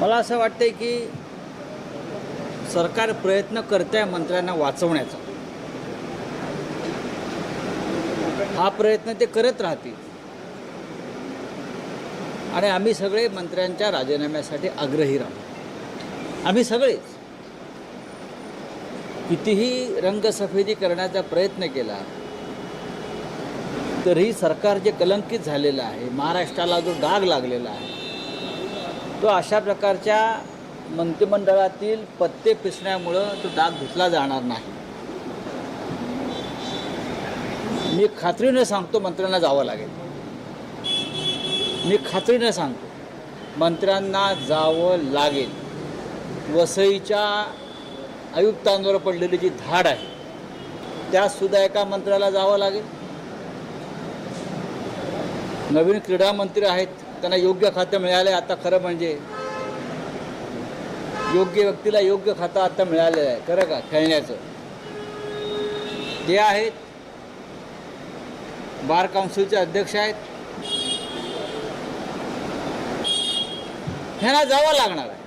मला असं वाटतं की सरकार प्रयत्न करत आहे मंत्र्यांना वाचवण्याचा. हा प्रयत्न ते करत राहतील. आणि आम्ही सगळे मंत्र्यांच्या राजीनाम्यासाठी आग्रही राहू. आम्ही सगळेच कितीही रंगसफेदी करण्याचा प्रयत्न केला तरीही सरकार जे कलंकित झालेलं आहे महाराष्ट्राला जो डाग लागलेला आहे तो अशा प्रकारच्या मंत्रिमंडळातील पत्ते पिसण्यामुळं तो डाग धुतला जाणार नाही. मी खात्रीने सांगतो मंत्र्यांना जावं लागेल. मी खात्रीने सांगतो मंत्र्यांना जावं लागेल. वसईच्या आयुक्तांवर पडलेली जी धाड आहे त्यातसुद्धा एका मंत्र्याला जावं लागेल. नवीन क्रीडा मंत्री आहेत त्यांना योग्य खातं मिळालं आहे आता खरं म्हणजे. योग्य व्यक्तीला योग्य खातं आता मिळालेलं आहे खरं का? खेळण्याचं. ते आहेत बार काउन्सिलचे अध्यक्ष आहेत. ह्यांना जावं लागणार आहे.